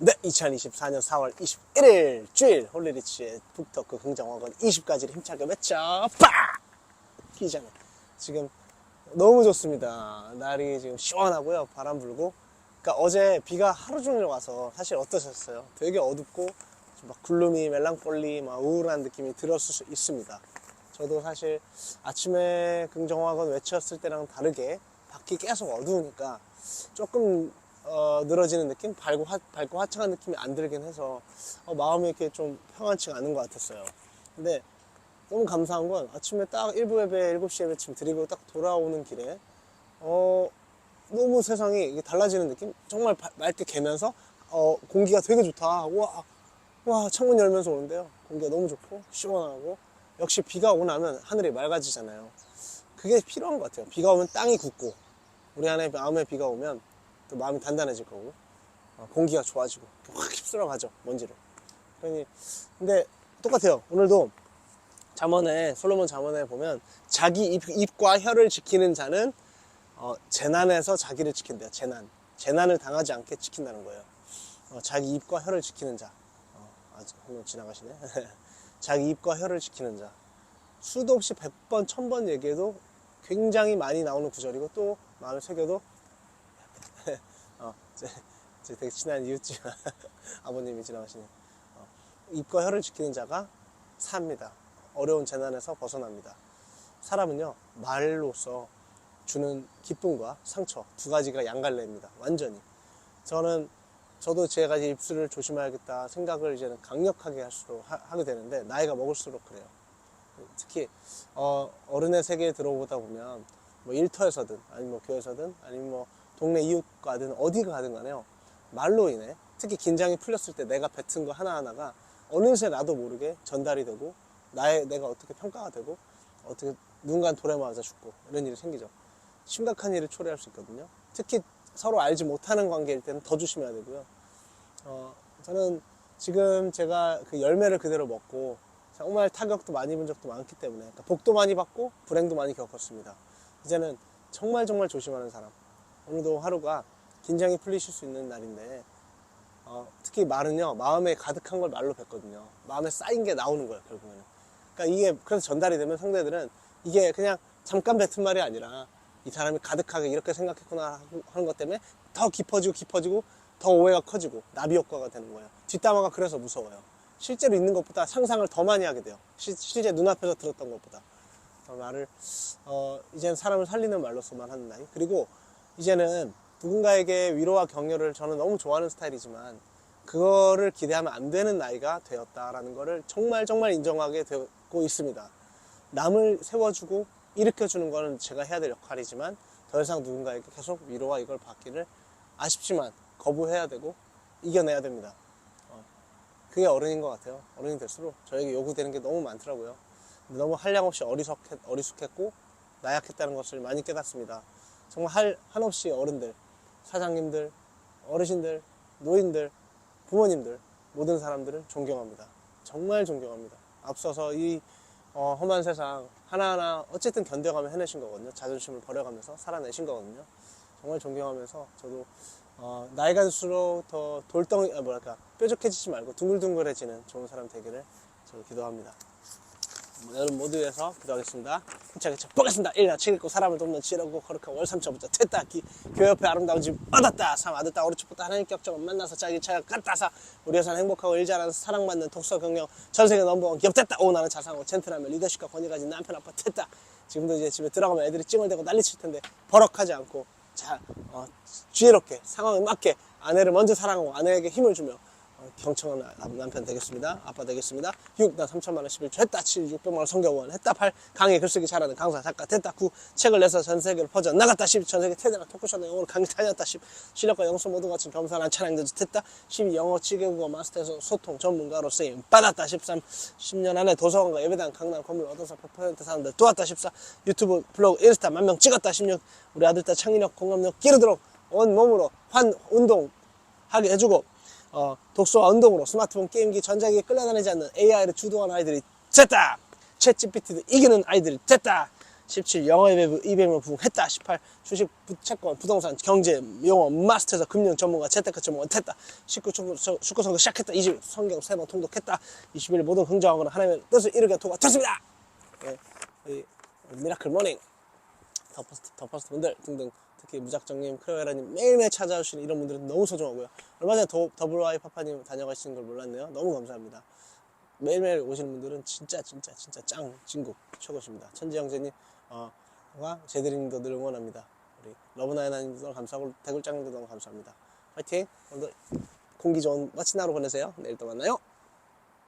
네, 2024년 4월 21일 주일 홀리리치의 북터크 긍정학원 20가지를 힘차게 외쳐 빡! 기장에 지금 너무 좋습니다. 날이 지금 시원하고요. 바람 불고. 그러니까 어제 비가 하루 종일 와서 사실 어떠셨어요? 되게 어둡고 좀막 글루미, 멜랑폴리, 막 우울한 느낌이 들었을 수 있습니다. 저도 사실 아침에 긍정학원 외쳤을 때랑 다르게 밖이 계속 어두우니까 조금 어, 늘어지는 느낌? 밝고, 화, 밝고 화창한 느낌이 안 들긴 해서 어, 마음이 이렇게 좀 평안치가 않은 것 같았어요. 근데 너무 감사한 건 아침에 딱 1부 예배, 7시 예배쯤 드리고 딱 돌아오는 길에 어, 너무 세상이 달라지는 느낌? 정말 바- 맑게 개면서 어, 공기가 되게 좋다. 와, 와, 창문 열면서 오는데요. 공기가 너무 좋고 시원하고 역시 비가 오고 나면 하늘이 맑아지잖아요. 그게 필요한 것 같아요. 비가 오면 땅이 굳고 우리 안에 마음에 비가 오면 또 마음이 단단해질 거고 어, 공기가 좋아지고 확 휩쓸어 가죠 먼지로. 그러니 근데 똑같아요. 오늘도 잠언에 솔로몬 잠언에 보면 자기 입, 입과 혀를 지키는 자는 어, 재난에서 자기를 지킨대요. 재난. 재난을 당하지 않게 지킨다는 거예요. 어, 자기 입과 혀를 지키는 자. 어, 아직 한번 지나가시네. 자기 입과 혀를 지키는 자. 수도 없이 100번, 1000번 얘기해도 굉장히 많이 나오는 구절이고 또 마음을 새겨도 어, 제, 제 되게 친한 이웃집 아버님이 지나가시네. 어, 입과 혀를 지키는 자가 삽니다. 어려운 재난에서 벗어납니다. 사람은요, 말로써 주는 기쁨과 상처 두 가지가 양갈래입니다. 완전히. 저는 저도 제가 입술을 조심해야겠다 생각을 이제는 강력하게 할수록 하, 게 되는데 나이가 먹을수록 그래요. 특히 어, 어른의 세계에 들어오다 보면 뭐 일터에서든 아니면 뭐 교회에서든 아니면 뭐 동네 이웃 가든 어디 가든 간에요. 말로 인해 특히 긴장이 풀렸을 때 내가 뱉은 거 하나하나가 어느새 나도 모르게 전달이 되고 나의 내가 어떻게 평가가 되고 어떻게 누군가는 돌에 맞아 죽고 이런 일이 생기죠. 심각한 일을 초래할 수 있거든요. 특히 서로 알지 못하는 관계일 때는 더 조심해야 되고요. 어, 저는 지금 제가 그 열매를 그대로 먹고 정말 타격도 많이 입은 적도 많기 때문에 그러니까 복도 많이 받고 불행도 많이 겪었습니다. 이제는 정말 정말 조심하는 사람. 오늘도 하루가 긴장이 풀리실 수 있는 날인데 어, 특히 말은요 마음에 가득한 걸 말로 뱉거든요. 마음에 쌓인 게 나오는 거예요 결국에는. 그러니까 이게 그래서 전달이 되면 상대들은 이게 그냥 잠깐 뱉은 말이 아니라 이 사람이 가득하게 이렇게 생각했구나 하는 것 때문에 더 깊어지고 깊어지고 더 오해가 커지고 나비 효과가 되는 거예요. 뒷담화가 그래서 무서워요. 실제로 있는 것보다 상상을 더 많이 하게 돼요. 시- 실제 눈앞에서 들었던 것보다. 그 말을 어, 이제는 사람을 살리는 말로서만 하는 나이. 그리고 이제는 누군가에게 위로와 격려를 저는 너무 좋아하는 스타일이지만 그거를 기대하면 안 되는 나이가 되었다라는 거를 정말 정말 인정하게 되고 있습니다. 남을 세워주고 일으켜주는 거는 제가 해야 될 역할이지만 더 이상 누군가에게 계속 위로와 이걸 받기를 아쉽지만 거부해야 되고 이겨내야 됩니다. 어, 그게 어른인 것 같아요. 어른이 될수록 저에게 요구되는 게 너무 많더라고요. 너무 한량 없이 어리석했, 어리숙했고 나약했다는 것을 많이 깨닫습니다. 정말 할, 한없이 어른들, 사장님들, 어르신들, 노인들, 부모님들, 모든 사람들을 존경합니다. 정말 존경합니다. 앞서서 이 어, 험한 세상 하나하나 어쨌든 견뎌가며 해내신 거거든요. 자존심을 버려가면서 살아내신 거거든요. 정말 존경하면서 저도 어, 나이가 들수록 더 돌덩이, 아, 뭐랄까, 뾰족해지지 말고 둥글둥글해지는 좋은 사람 되기를 저도 기도합니다. 뭐, 여러분 모두 위해서 기도하겠습니다. 힘차게 보겠습니다. 1년 책 읽고 사람을 돕는 지혜롭고 거룩한 월삼천부터 tes다 기, 교회 옆에 아름다운 집 얻었다 삼 아들다 오른쪽부터 하나님 격정을 만나서 자기 차가 같다사 우리 회사는 행복하고 일자라는 사랑받는 독서 경력 전세계 넘버원 기업 됐다 오 나는 자상하고 젠틀하며 리더십과 권위 가진 남편 아빠 됐다 지금도 이제 집에 들어가면 애들이 찡을 대고 난리 칠 텐데 버럭하지 않고 잘 어, 지혜롭게 상황에 맞게 아내를 먼저 사랑하고 아내에게 힘을 주며 어, 아- 남편 되겠습니다. 아빠 되겠습니다. 6, 나 3천만 원 11조 했다. 7, 600만 원 성경원 했다. 8, 강의 글쓰기 잘하는 강사 작가 됐다. 9, 책을 내서 전 세계로 퍼져 나갔다. 10, 전 세계 테드나 토크쇼나 영어로 강의 다녔다. 10, 실력과 영수 모두 갖춘 겸손한 찬양도 됐다. 12, 영어 지개국어 마스터에서 소통 전문가로 쓰임 받았다. 13, 10년 안에 도서관과 예배당 강남 건물 얻어서 100% 사람들 도왔다. 14, 유튜브 블로그 인스타 만 명 찍었다. 16, 우리 아들 딸 창의력 공감력 끼르도록 온 몸으로 환 운동 하게 해주고 어, 독서와 운동으로 스마트폰 게임기 전자기에 끌려다니지 않는 AI를 주도하는 아이들이 됐다. 챗 GPT도 이기는 아이들이 됐다. 17 영어 200명 부흥했다. 18 주식 채권 부동산 경제 영어 마스터에서 금융 전문가 재테크 전문가 됐다. 19 축구, 축구 선거 시작했다. 20 성경 세 번 통독했다. 21 모든 긍정하거나 하나님의 뜻을 이루게 도와줬습니다. 예, 이 미라클 모닝. 더 퍼스트, 더 퍼스트 분들 등등 특히 무작정님, 크레오라님 매일매일 찾아오시는 이런 분들은 너무 소중하고요. 얼마 전에 더, 더블와이 파파님 다녀가시는 걸 몰랐네요. 너무 감사합니다. 매일매일 오시는 분들은 진짜 진짜 진짜 짱 진국 최고십니다. 천지 형제님, 어, 와 제드님도 늘 응원합니다. 우리 러브나이나님도 감사하고 대굴장님도 너무 감사합니다. 화이팅! 오늘 공기 좋은 멋진 하루 보내세요. 내일 또 만나요.